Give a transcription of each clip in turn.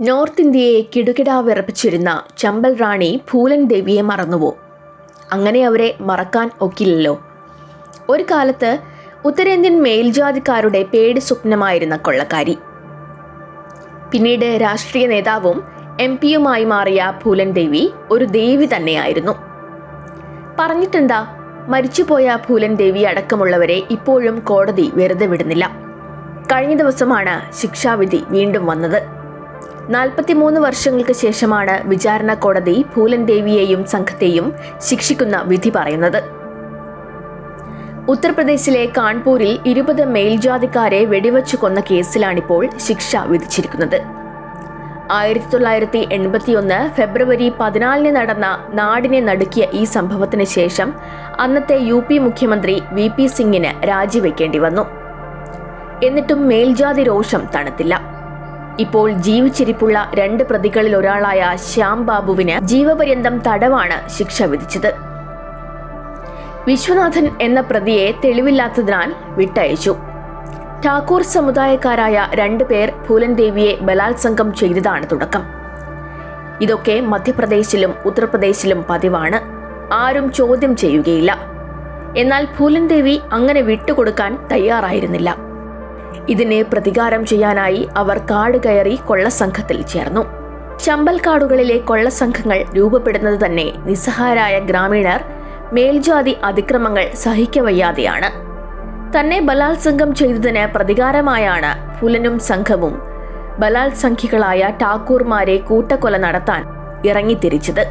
North ഇന്ത്യയെ കിടുകിടാ വിറപ്പിച്ചിരുന്ന ചമ്പൽ റാണി പൂലൻ ദേവിയെ മറന്നുവോ? അങ്ങനെ അവരെ മറക്കാൻ ഒക്കില്ലല്ലോ. ഒരു കാലത്ത് ഉത്തരേന്ത്യൻ മേൽജാതിക്കാരുടെ പേടി സ്വപ്നമായിരുന്ന കൊള്ളക്കാരി. പിന്നീട് രാഷ്ട്രീയ നേതാവും എം പിയുമായി മാറിയ പൂലൻ ദേവി ഒരു ദേവി തന്നെയായിരുന്നു. പറഞ്ഞിട്ടെന്താ? മരിച്ചുപോയ പൂലൻ ദേവി അടക്കമുള്ളവരെ ഇപ്പോഴും കോടതി വെറുതെ വിടുന്നില്ല. കഴിഞ്ഞ ദിവസമാണ് ശിക്ഷാവിധി വീണ്ടും വന്നത്. നാൽപ്പത്തിമൂന്ന് വർഷങ്ങൾക്ക് ശേഷമാണ് വിചാരണ കോടതി ഭൂലൻ ദേവിയെയും സംഘത്തെയും ശിക്ഷിക്കുന്ന വിധി പറയുന്നത്. ഉത്തർപ്രദേശിലെ കാൺപൂരിൽ ഇരുപത് മേൽജാതിക്കാരെ വെടിവെച്ചു കൊന്ന കേസിലാണിപ്പോൾ ശിക്ഷ വിധിച്ചിരിക്കുന്നത്. ആയിരത്തി തൊള്ളായിരത്തി എൺപത്തിയൊന്ന് ഫെബ്രുവരി പതിനാലിന് നടന്ന നാടിനെ നടുക്കിയ ഈ സംഭവത്തിന് ശേഷം അന്നത്തെ യു പി മുഖ്യമന്ത്രി വി പി സിംഗിന് രാജിവെക്കേണ്ടി വന്നു. എന്നിട്ടും മേൽജാതി രോഷം തണുത്തില്ല. ഇപ്പോൾ ജീവിച്ചിരിപ്പുള്ള രണ്ട് പ്രതികളിൽ ഒരാളായ ശ്യാം ബാബുവിന് ജീവപര്യന്തം തടവാണ് ശിക്ഷ വിധിച്ചത്. വിശ്വനാഥൻ എന്ന പ്രതിയെ തെളിവില്ലാത്തതിനാൽ വിട്ടയച്ചു. ഠാക്കൂർ സമുദായക്കാരായ രണ്ടു പേർ ഭൂലൻ ദേവിയെ ബലാത്സംഗം ചെയ്തതാണ് തുടക്കം. ഇതൊക്കെ മധ്യപ്രദേശിലും ഉത്തർപ്രദേശിലും പതിവാണ്. ആരും ചോദ്യം ചെയ്യുകയില്ല. എന്നാൽ ഭൂലൻ ദേവി അങ്ങനെ വിട്ടുകൊടുക്കാൻ തയ്യാറായിരുന്നില്ല. ഇതിന് പ്രതികാരം ചെയ്യാനായി അവർ കാട് കയറി കൊള്ളസംഘത്തിൽ ചേർന്നു. ചമ്പൽ കാടുകളിലെ കൊള്ളസംഘങ്ങൾ രൂപപ്പെടുന്നത് തന്നെ നിസ്സഹായരായ ഗ്രാമീണർ മേൽജാതി അതിക്രമങ്ങൾ സഹിക്കവയ്യാതെയാണ്. തന്നെ ബലാത്സംഗം ചെയ്തതിന് പ്രതികാരമായാണ് ഫുലനും സംഘവും ബലാത്സംഖികളായ ടാക്കൂർമാരെ കൂട്ടക്കൊല നടത്താൻ ഇറങ്ങിത്തിരിച്ചത്.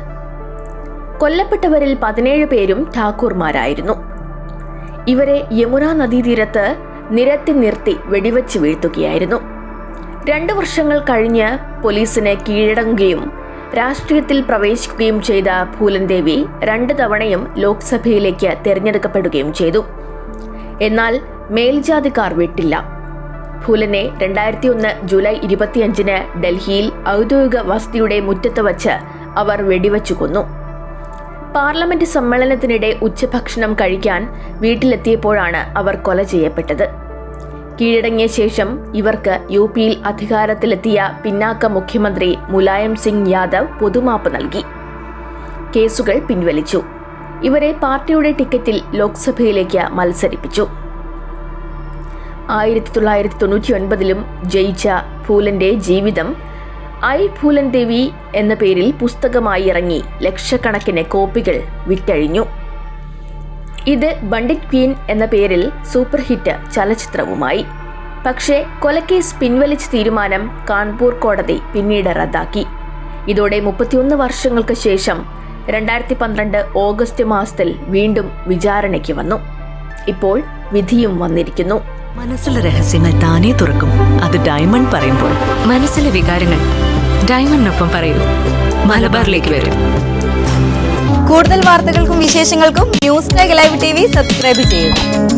കൊല്ലപ്പെട്ടവരിൽ പതിനേഴ് പേരും ഠാക്കൂർമാരായിരുന്നു. ഇവരെ യമുന നദീതീരത്ത് നിരത്തി നിർത്തി വെടിവെച്ച് വീഴ്ത്തുകയായിരുന്നു. രണ്ടു വർഷങ്ങൾ കഴിഞ്ഞ് പോലീസിനെ കീഴടങ്ങുകയും രാഷ്ട്രീയത്തിൽ പ്രവേശിക്കുകയും ചെയ്ത പൂലൻ ദേവി രണ്ട് തവണയും ലോക്സഭയിലേക്ക് തിരഞ്ഞെടുക്കപ്പെടുകയും ചെയ്തു. എന്നാൽ മേൽജാതിക്കാർ വിട്ടില്ല. ഫൂലനെ രണ്ടായിരത്തി ഒന്ന് ജൂലൈ ഇരുപത്തിയഞ്ചിന് ഡൽഹിയിൽ ഔദ്യോഗിക വസതിയുടെ മുറ്റത്ത് വച്ച് അവർ വെടിവെച്ചു കൊന്നു. പാർലമെന്റ് സമ്മേളനത്തിനിടെ ഉച്ചഭക്ഷണം കഴിക്കാൻ വീട്ടിലെത്തിയപ്പോഴാണ് അവർ കൊല ചെയ്യപ്പെട്ടത്. കീഴടങ്ങിയ ശേഷം ഇവർക്ക് യു പിയിൽ അധികാരത്തിലെത്തിയ പിന്നാക്ക മുഖ്യമന്ത്രി മുലായം സിംഗ് യാദവ് പൊതുമാപ്പ് നൽകി. കേസുകൾ പിൻവലിച്ചു. ഇവരെ പാർട്ടിയുടെ ടിക്കറ്റിൽ ലോക്സഭയിലേക്ക് മത്സരിപ്പിച്ചു. ആയിരത്തി തൊള്ളായിരത്തി തൊണ്ണൂറ്റി ഒൻപതിലും ജയിച്ച ഫൂലന്റെ ജീവിതം ഐ. ഫൂലൻ ദേവി എന്ന പേരിൽ പുസ്തകമായി ഇറങ്ങി ലക്ഷക്കണക്കിന് കോപ്പികൾ വിറ്റഴിഞ്ഞു. ഇത് ബണ്ടിറ്റ് ക്വീൻ എന്ന പേരിൽ സൂപ്പർ ഹിറ്റ് ചലച്ചിത്രവുമായി. പക്ഷേ കൊലക്കേസ് പിൻവലിച്ച തീരുമാനം കാൺപൂർ കോടതി പിന്നീട് റദ്ദാക്കി. ഇതോടെ മുപ്പത്തിയൊന്ന് വർഷങ്ങൾക്ക് ശേഷം രണ്ടായിരത്തി പന്ത്രണ്ട് ഓഗസ്റ്റ് മാസത്തിൽ വീണ്ടും വിചാരണയ്ക്ക് വന്നു. ഇപ്പോൾ വിധിയും വന്നിരിക്കുന്നു. മനസ്സിലെ രഹസ്യങ്ങൾ താനേ തുറക്കും. അത് ഡയമണ്ട് പറയുമ്പോൾ മനസ്സിലെ വികാരങ്ങൾ ഡയമണ്ടിനൊപ്പം പറയൂ. മലബാറിലേക്ക് വരും. കൂടുതൽ വാർത്തകൾക്കും വിശേഷങ്ങൾക്കും news live T V subscribe ചെയ്യുക